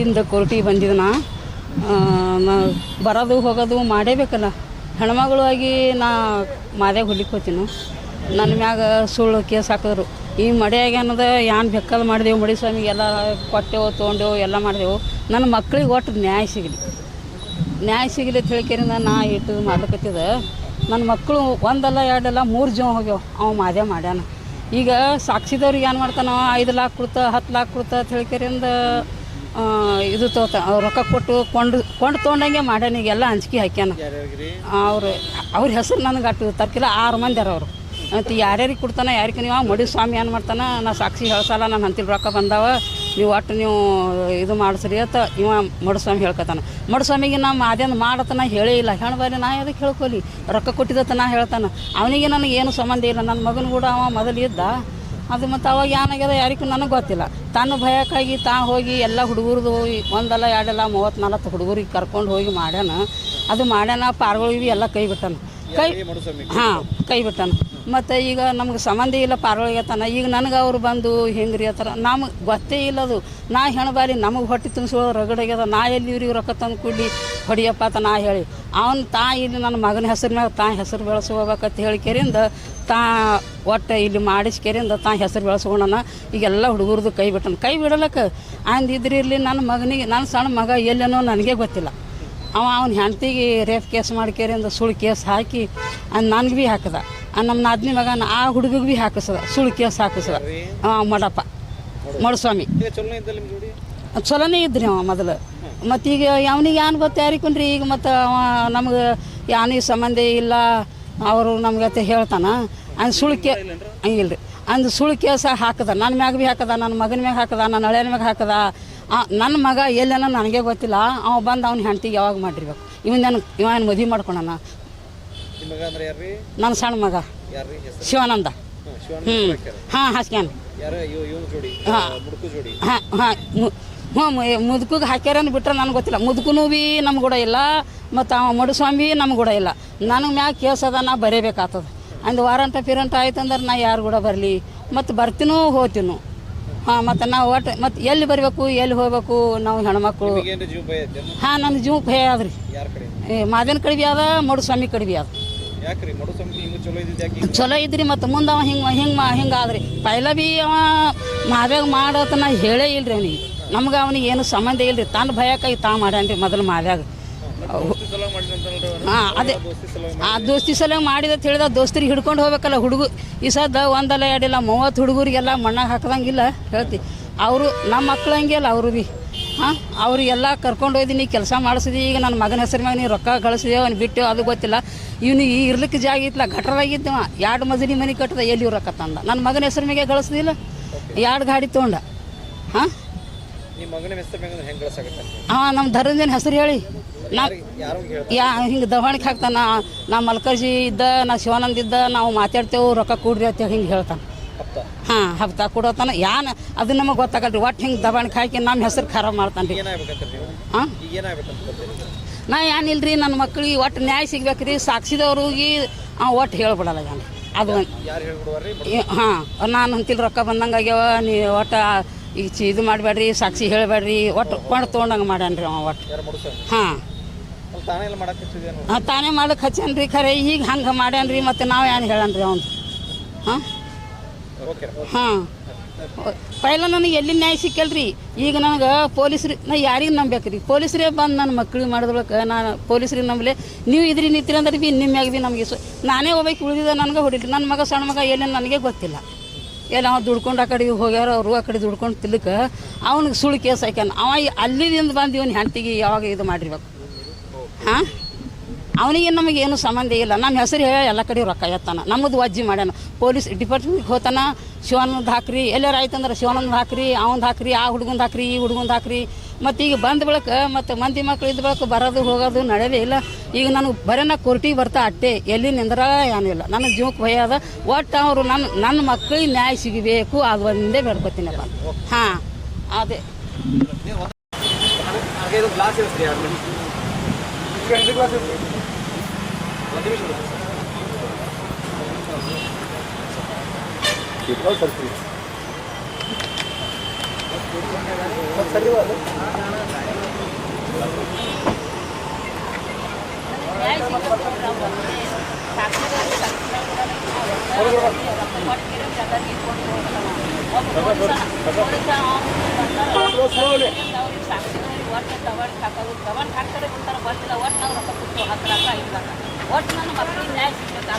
ಇಂದ ಬಂದಿದ್ದ ನಾ ಬರೋದು ಹೋಗೋದು ಮಾಡೇಬೇಕಲ್ಲ. ಹೆಣ್ಮಗಳು ಆಗಿ ನಾ ಮಾದ್ಯಾಗ ಹೊಲಿಕ್ಕೆ ಹೋಗ್ತೀನಿ ನನ್ನ ಮ್ಯಾಗ ಸುಳ್ಳು ಕೇಸ್ ಹಾಕಿದ್ರು. ಈ ಮಡೆ ಅನ್ನೋದು ಏನು ಬೆಕ್ಕದ ಮಾಡಿದೆವು ಮಡಿ ಸ್ವಾಮಿಗೆ ಎಲ್ಲ ಕೊಟ್ಟೆವು, ತೊಗೊಂಡೆವು, ಎಲ್ಲ ಮಾಡಿದೆವು. ನನ್ನ ಮಕ್ಳಿಗೆ ಒಟ್ಟು ನ್ಯಾಯ ಸಿಗಲಿ. ನ್ಯಾಯ ಸಿಗಲಿ ಅಂತ ನಾ ಇಟ್ಟು ಮಾಡ್ಲಿಕತ್ತಿದ ನನ್ನ ಮಕ್ಕಳು ಒಂದಲ್ಲ, ಎರಡಲ್ಲ, ಮೂರು ಜೀವ ಹೋಗ್ಯಾವ. ಅವ ಮಾದೇ ಮಾಡ್ಯಾನ. ಈಗ ಸಾಕ್ಷಿದವ್ರಿಗೆ ಏನು ಮಾಡ್ತಾನ, ಐದು ಲಾಕ್ ಕೊಡ್ತ, ಹತ್ತು ಲಾಖ ಕೊಡ್ತ ಅಂತ ಇದು ತೋತ ರೊಕ್ಕ ಕೊಟ್ಟು ಕೊಂಡು ಕೊಂಡು ತೊಗೊಂಡಂಗೆ ಮಾಡ್ಯಾನ ಈಗೆಲ್ಲ ಅಂಜಿಕೆ ಹಾಕ್ಯಾನ. ಅವ್ರು, ಅವ್ರ ಹೆಸರು ನನಗೆ ಅಟ್ಟು ತರ್ಕಿಲ್ಲ, ಆರು ಮಂದಿ ಅರ ಅವರು. ಮತ್ತು ಯಾರ್ಯಾರಿಗೆ ಕೊಡ್ತಾನೆ, ಯಾರಿಗೆ ನೀವು ಮಡಿ ಸ್ವಾಮಿ ಏನು ಮಾಡ್ತಾನೆ, ನಾ ಸಾಕ್ಷಿ ಹೇಳ್ಸಲ್ಲ, ನಾನು ಅಂತಿಲ್ ರೊಕ್ಕ ಬಂದಾವ, ನೀವು ಒಟ್ಟು ನೀವು ಇದು ಮಾಡಿಸ್ರಿ ಅಂತ ಇವ ಮಡುಸ್ವಾಮಿ ಹೇಳ್ಕೊತಾನೆ. ಮಡುಸ್ವಾಮಿಗೆ ನಾ ಅದೇನು ಮಾಡತ್ತ ನಾ ಹೇಳೇ ಇಲ್ಲ. ಹೆಣ್ಬಾರಿ ನಾ ಅದಕ್ಕೆ ಹೇಳ್ಕೊಲಿ? ರೊಕ್ಕ ಕೊಟ್ಟಿದ್ದತ್ತ ನಾ ಹೇಳ್ತಾನೆ. ಅವನಿಗೆ ನನಗೆ ಏನು ಸಂಬಂಧ ಇಲ್ಲ. ನನ್ನ ಮಗನ ಕೂಡ ಅವ ಮೊದಲು ಇದ್ದ. ಅದು ಮತ್ತು ಅವಾಗ ಏನಾಗ್ಯದ ಯಾರಿಗೂ ನನಗೆ ಗೊತ್ತಿಲ್ಲ. ತಾನು ಭಯಕ್ಕಾಗಿ ತಾ ಹೋಗಿ ಎಲ್ಲ ಹುಡುಗರದು ಒಂದಲ್ಲ ಎರಡಲ್ಲ ಮೂವತ್ತು ನಾಲ್ಕು ಹುಡುಗರಿಗೆ ಕರ್ಕೊಂಡು ಹೋಗಿ ಮಾಡ್ಯಾನ. ಅದು ಮಾಡ್ಯಾನ, ಪಾರ್ಗಳಿಗೆ ಎಲ್ಲ ಕೈ ಬಿಟ್ಟಾನ. ಕೈ ಹಾಂ ಕೈ ಬಿಟ್ಟಾನ ಮತ್ತು ಈಗ ನಮ್ಗೆ ಸಂಬಂಧ ಇಲ್ಲ ಪಾರ್ವಳಿಗೆ ತಾನ ಈಗ ನನಗೆ ಅವ್ರು ಬಂದು ಹೆಂಗ್ರಿ ರೀ ನಮ್ಗೆ ಗೊತ್ತೇ ಇಲ್ಲ ಅದು. ನಾ ಹೆಣಬಾರಿ ನಮಗೆ ಹೊಟ್ಟೆ ತುಂಬಿಸೋ ರಗಡಾಗ್ಯದ ನಾ ಎಲ್ಲಿ ಇವ್ರಿಗೆ ರೊಕ್ಕ ತಂದು ಕೊಡ್ಲಿ? ಹೊಡಿಯಪ್ಪ ಅಂತ ನಾ ಹೇಳಿ. ಅವನು ತಾ ಇಲ್ಲಿ ನನ್ನ ಮಗನ ಹೆಸರು ಮ್ಯಾಗ ತಾ ಹೆಸರು ಬೆಳೆಸ್ಕೋಬೇಕಂತ ಹೇಳಿ ಕೆರಿಂದ ತಾ ಒಟ್ಟು ಇಲ್ಲಿ ಮಾಡಿಸ್ಕೆರಿಂದ ತಾ ಹೆಸರು ಬೆಳೆಸ್ಕೊಂಡನ. ಈಗೆಲ್ಲ ಹುಡುಗರದು ಕೈ ಬಿಟ್ಟನ. ಕೈ ಬಿಡಲಕ್ಕ? ಅಂದಿದ್ರಿ ಇರಲಿ ನನ್ನ ಮಗನಿಗೆ ನನ್ನ ಸಣ್ಣ ಮಗ ಎಲ್ಲೇನೋ ನನಗೆ ಗೊತ್ತಿಲ್ಲ. ಅವ ಅವ್ನ ಹೆಂಡ್ತಿಗೆ ರೇಪ್ ಕೇಸ್ ಮಾಡ್ಕೇರಿ ಅಂದ ಸುಳ್ಳು ಕೇಸ್ ಹಾಕಿ ಅನ್ ನನಗೆ ಭೀ ಹಾಕದ. ಆ ನಮ್ಮ ನಾದ್ನಿ ಮಗನ ಆ ಹುಡುಗಿಗೆ ಭೀ ಹಾಕಿಸದ ಸುಳ್ಳು ಕೇಸ್ ಹಾಕಿಸದ. ಅವ ಮಡಪ್ಪ ಮಡಸ್ವಾಮಿ. ಚಲೋನೇ ಇದ್ರಿ ಅವ ಮೊದಲು. ಮತ್ತು ಈಗ ಅವನಿಗೆ ಏನು ಗೊತ್ತು ಈಗ ಮತ್ತು ಅವ ನಮ್ಗೆ ಯಾನಿಗೆ ಸಂಬಂಧ ಇಲ್ಲ ಅವರು ನಮ್ಗೆ ಅಂತ ಹೇಳ್ತಾನ. ಅಂದ್ ಸುಳ್ಳು ಹಂಗಿಲ್ಲ ರೀ ಅಂದ್ ಸುಳ್ಳು ಕೇಸ ಹಾಕದ. ನನ್ನ ಮ್ಯಾಗ ಭೀ ಹಾಕದ ನನ್ನ ಮಗನ ಮ್ಯಾಗ ಹಾಕದ ನನ್ನ ಹಳೆಯನ ಮ್ಯಾಗ ಹಾಕದ. ಆ, ನನ್ನ ಮಗ ಎಲ್ಲನ ನನಗೆ ಗೊತ್ತಿಲ್ಲ. ಅವ ಬಂದು ಅವ್ನ ಹೆಂಡ್ತಿಗೆ ಯಾವಾಗ ಮಾಡಿರ್ಬೇಕು. ಇವನ್ ನಾನು ಇವನ್ ಮದುವೆ ಮಾಡ್ಕೊಳಣ ಯಾರ್ರಿ? ನನ್ನ ಸಣ್ಣ ಮಗ. ಶಿವಾನಂದ. ಹ್ಞೂ ಹಾಂ ಹಾಸ್ಕ್ಯಾನ ಹಾ. ಹಾಂ ಹಾಂ ಹ್ಞೂ ಮುದುಕಿಗೆ ಹಾಕ್ಯಾರನ್ನು ಬಿಟ್ರೆ ನನಗೆ ಗೊತ್ತಿಲ್ಲ. ಮುದುಕನು ಭೀ ನಮ್ಗೆ ಕೂಡ ಇಲ್ಲ ಮತ್ತು ಅವ ಮಡುಸ್ವಾಮಿ ನಮ್ಗೆ ಕೂಡ ಇಲ್ಲ. ನನಗೆ ಮ್ಯಾಗ ಕೇಸದ ನಾ ಬರೀಬೇಕಾಗ್ತದ ಅಂದು ವಾರಂಟ ಪಿರಂಟ ಆಯ್ತು ಅಂದ್ರೆ ನಾ ಯಾರು ಕೂಡ ಬರಲಿ. ಮತ್ತು ಬರ್ತೀನೋ ಹೋತಿನೋ. ಹಾಂ ಮತ್ತು ನಾವು ಒಟ್ಟು ಮತ್ತು ಎಲ್ಲಿ ಬರಬೇಕು ಎಲ್ಲಿ ಹೋಗ್ಬೇಕು ನಾವು ಹೆಣ್ಮಕ್ಳು. ಹಾಂ ನನ್ನ ಜೀವ ಭಯ ಅದ್ರಿ ಕಡೆ? ಏ ಮಾದೇನ ಕಡಿಬಿ ಅದ ಮಡುಸ್ವಾಮಿ ಅದ ಮಡು ಸಂಗತಿ ಹಿಂಗ ಚಲೋ ಇದ್ರಿ ಮತ್ತು ಮುಂದೆ ಅವ ಹಿಂಗೆ ಹಿಂಗೆ ಹಿಂಗೆ ಆದ್ರಿ. ಪೈಲ ಬಿ ಅವ ಮಾದ್ಯಾಗ ಮಾಡತ್ತ ನಾ ಹೇಳೇ ಇಲ್ರಿ ಅವನಿಗೆ. ನಮ್ಗೆ ಅವನಿಗೆ ಏನು ಸಂಬಂಧ ಇಲ್ರಿ. ತನ್ನ ಭಯಕ್ಕಾಗಿ ತಾ ಮಾಡ್ಯಾನ್ರಿ ಮೊದಲು ಮಾದ್ಯಾಗ. ಹಾಂ ಅದೇ. ದೋಸ್ತಿ ಸಲ ಆ ದೋಸ್ತಿ ಸಲ ಮಾಡಿದ ತಿಳಿದ ದೋಸ್ತರಿಗೆ ಹಿಡ್ಕೊಂಡು ಹೋಗ್ಬೇಕಲ್ಲ ಹುಡುಗ. ಈ ಸದ ಒಂದಲ್ಲ ಎರಡಿಲ್ಲ ಮೂವತ್ತು ಹುಡುಗರಿಗೆಲ್ಲ ಮಣ್ಣಾಗ ಹಾಕದಂಗಿಲ್ಲ ಹೇಳ್ತಿ. ಅವರು ನಮ್ಮ ಮಕ್ಳು ಹಂಗಿಲ್ಲ ಅವರು ಭೀ ಹಾಂ ಅವ್ರಿಗೆಲ್ಲ ಕರ್ಕೊಂಡು ಹೋಯ್ದು ನೀ ಕೆಲಸ ಮಾಡಿಸಿದಿ ಈಗ ನನ್ನ ಮಗನ ಹೆಸರು ಮ್ಯಾಗ ನೀ ರೊಕ್ಕ ಕಳಿಸಿದೆ ಅವ್ನು ಬಿಟ್ಟು ಅದು ಗೊತ್ತಿಲ್ಲ. ಇವನು ಈ ಇರ್ಲಿಕ್ಕೆ ಜಾಗ ಇತ್ತಲ್ಲ ಗಟ್ರದಾಗಿದ್ದವ ಎರಡು ಮಜಲಿ ಮನೆ ಕಟ್ಟದ ಎಲ್ಲಿ ರೊಕ್ಕ ತಂದ? ನನ್ನ ಮಗನ ಹೆಸರು ಮ್ಯಾಗೆ ಕಳಿಸ್ದಿಲ್ಲ ಎರಡು ಗಾಡಿ ತೊಗೊಂಡ? ಹಾಂ? ಹಾಂ ನಮ್ಮ ಧರ್ಮದೇನ ಹೆಸರು ಹೇಳಿ. ನಾ ಯಾ ಹಿಂಗೆ ದವಾಣಿಗೆ ಹಾಕ್ತಾನ ನಾ ಮಲ್ಕರ್ಜಿ ಇದ್ದ ನಾ ಶಿವಾನಂದ ಇದ್ದ ನಾವು ಮಾತಾಡ್ತೇವೆ ರೊಕ್ಕ ಕೊಡ್ರಿ ಅಂತ ಹಿಂಗೆ ಹೇಳ್ತಾನೆ. ಹಾಂ ಹಬ್ತ ಕೊಡೋತಾನ. ಯಾನ ಅದು ನಮಗೆ ಗೊತ್ತಾಗಲ್ರಿ ಒಟ್ಟು ಹಿಂಗೆ ದವಾಣಿಗೆ ಹಾಕಿ ನಮ್ಮ ಹೆಸರು ಖರಾಬ್ ಮಾಡ್ತಾನೆ ರೀ ಹಾಂ ನಾ ಏನಿಲ್ಲ ರೀ ಏನಿಲ್ರಿ ನನ್ನ ಮಕ್ಳಿಗೆ ಒಟ್ಟು ನ್ಯಾಯ ಸಿಗ್ಬೇಕು ರೀ ಸಾಕ್ಷಿದವ್ರಿಗೆ ಒಟ್ಟು ಹೇಳ್ಬಿಡಲ್ಲ ಯಾನ. ಅದು ಹಾಂ ನಾನು ಅಂತಿಲ್ಲ ರೊಕ್ಕ ಬಂದಂಗೆ ಆಗ್ಯಾವ ನೀ ಒಟ್ಟು ಈ ಚಿ ಇದು ಮಾಡಬೇಡ್ರಿ ಸಾಕ್ಷಿ ಹೇಳಬೇಡ್ರಿ ಒಟ್ಟು ಕೊಂಡು ತೊಗೊಂಡಂಗೆ ಮಾಡ್ಯಾನ್ರಿ ಅವ ಒಟ್ಟು ಹಾಂ. ತಾನೇ ಮಾಡಕ್ಕೆ ಹಚ್ಚಾನ್ರಿ ಖರೆ? ಈಗ ಹಂಗೆ ಮಾಡ್ಯಾನ್ರಿ ಮತ್ತೆ ನಾವು ಏನು ಹೇಳನ್ರಿ ಅವನು? ಹಾಂ? ಹಾಂ. ಪೈಲ ನನಗೆ ಎಲ್ಲಿ ನ್ಯಾಯ ಸಿಕ್ಕಲ್ರಿ? ಈಗ ನನಗೆ ಪೊಲೀಸ್ರಿ ನಾ ಯಾರಿಗೆ ನಂಬೇಕ್ರಿ ಪೊಲೀಸರೇ ಬಂದು ನನ್ನ ಮಕ್ಳಿಗೆ ಮಾಡಿದ್ರೊಳಗೆ ನಾನು ಪೊಲೀಸ್ರಿಗೆ ನಂಬಲೆ. ನೀವು ಇದ್ರಿ ನಿಂತಿರಿ ಅಂದ್ರೆ ಭೀ ನಿಮ್ಮ ಮ್ಯಾಗ ಭೀ ನಮಗೆ ಸೊ ನಾನೇ ಹೋಗ್ಬೇಕು ಉಳಿದಿದ್ದ ನನಗೆ ಹೊಡಿಲಿ ನನ್ನ ಮಗ ಸಣ್ಣ ಮಗ ಎಲ್ಲಿ ನನಗೆ ಗೊತ್ತಿಲ್ಲ. ಎಲ್ಲ ಅವ್ನು ದುಡ್ಕೊಂಡು ಆ ಕಡೆ ಹೋಗ್ಯಾರ ಅವರು ಆ ಕಡೆ ದುಡ್ಕೊಂಡು ತಿಲ್ಲಕ್ಕೆ ಅವ್ನಿಗೆ ಸುಳ್ಳು ಕೇಸ್ ಹಾಕ್ಯಾನ. ಅವ ಅಲ್ಲಿಂದ ಬಂದು ಇವನು ಹೆಂಡ್ತಿಗೆ ಯಾವಾಗ ಇದು ಮಾಡಿರ್ಬೇಕು? ಹಾಂ? ಅವನಿಗೆ ನಮಗೆ ಏನು ಸಂಬಂಧ ಇಲ್ಲ. ನಮ್ಮ ಹೆಸರು ಹೇಳಿ ಎಲ್ಲ ಕಡೆ ರೊಕ್ಕ ಎತ್ತಾನ. ನಮ್ಮದು ವಜ್ಜಿ ಮಾಡ್ಯಾನ. ಪೊಲೀಸ್ ಡಿಪಾರ್ಟ್ಮೆಂಟ್ಗೆ ಹೋತಾನ. ಶಿವಾನಂದ್ ಹಾಕ್ರಿ, ಎಲ್ಲಾರು ಆಯ್ತಂದ್ರೆ ಶಿವಾನಂದ್ ಹಾಕ್ರಿ ಅವಂದು ಹಾಕ್ರಿ, ಆ ಹುಡುಗಂದು ಹಾಕ್ರಿ, ಈ ಹುಡುಗಂದು ಹಾಕ್ರಿ. ಮತ್ತು ಈಗ ಬಂದ ಬಳಕ, ಮತ್ತು ಮಂದಿ ಮಕ್ಳು ಇದ್ದ ಬಳಕ ಬರೋದು, ಹೋಗೋದು ನಡೆಯಲೇ ಇಲ್ಲ. ಈಗ ನನಗೆ ಬರೇನ ಕೋರ್ಟಿಗೆ ಬರ್ತಾ ಅಟ್ಟೆ. ಎಲ್ಲಿ ನಿಂದ್ರ ಏನಿಲ್ಲ ನನ್ನ ಜೀವಕ್ಕೆ ಭಯ ಅದ. ಒಟ್ಟು ಅವರು ನನ್ನ ನನ್ನ ಮಕ್ಕಳಿಗೆ ನ್ಯಾಯ ಸಿಗಬೇಕು. ಅದು ಒಂದೇ ಬೇಡ್ಕೊತೀನಪ್ಪ ಹಾಂ, ಅದೇ. టెన్త్ క్లాస్ कितना सर ಸಾಕ್ಷಿ ಒಟ್ಟು ತಗೊಂಡು ಹಾಕೋದು. ತಗೊಂಡು ಹಾಕ್ತಾರೆ ಬಿಡ್ತಾರೆ ಗೊತ್ತಿಲ್ಲ. ಒಟ್ಟು ನಾವು ರೊಕ್ಕ ಕೊಟ್ಟು ಹತ್ತು ಲಕ್ಷ ಐದು ಲಕ್ಷ ಒಟ್ಟು ನನ್ನ ಮಕ್ಕಳಿಗೆ ನ್ಯಾಯ ಸಿಗ್ಬೇಕು? ಆ